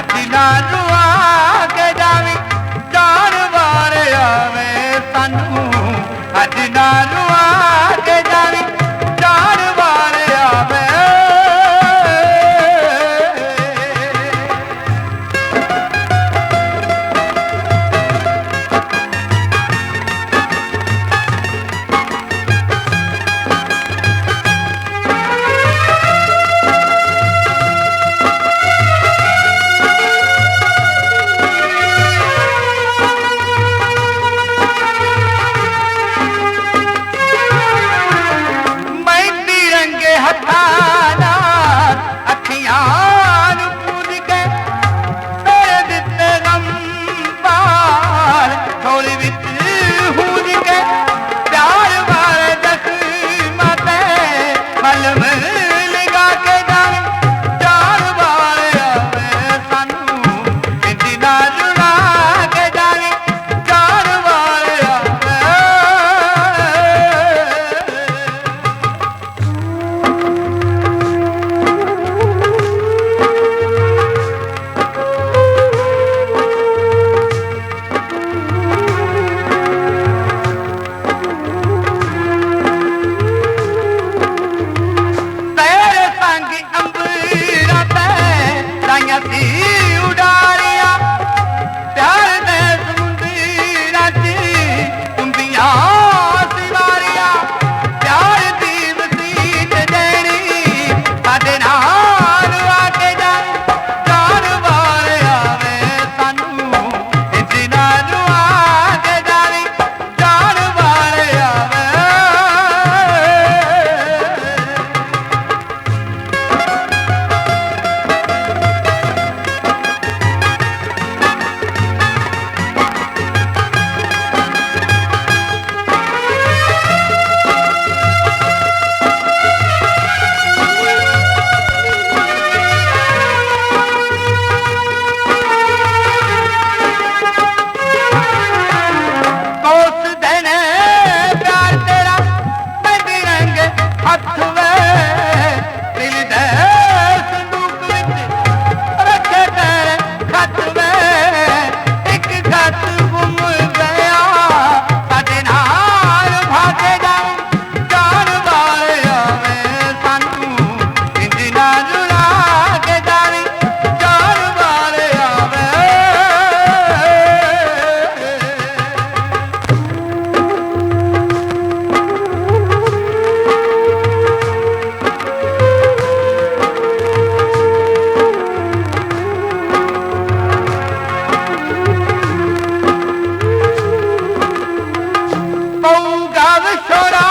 ಅತಿಲಾಲೂ ਹੱਥਾਂ ਨਾਲ ਅੱਖੀਆਂ ਨੂੰ ਪੂਜ ਕੇ ਤੇਰੇ ਦਿੱਤੇ ਗਮ ਪਾਰ ਥੋੜੀ ਵਿੱਚ ਹੂਜ ਕੇ ਪਿਆਰ ਵਾਲੇ ਦਸ ਮਾਤੇ ਮਲਮ ਲਗਾ ਕੇ মৌগার সরা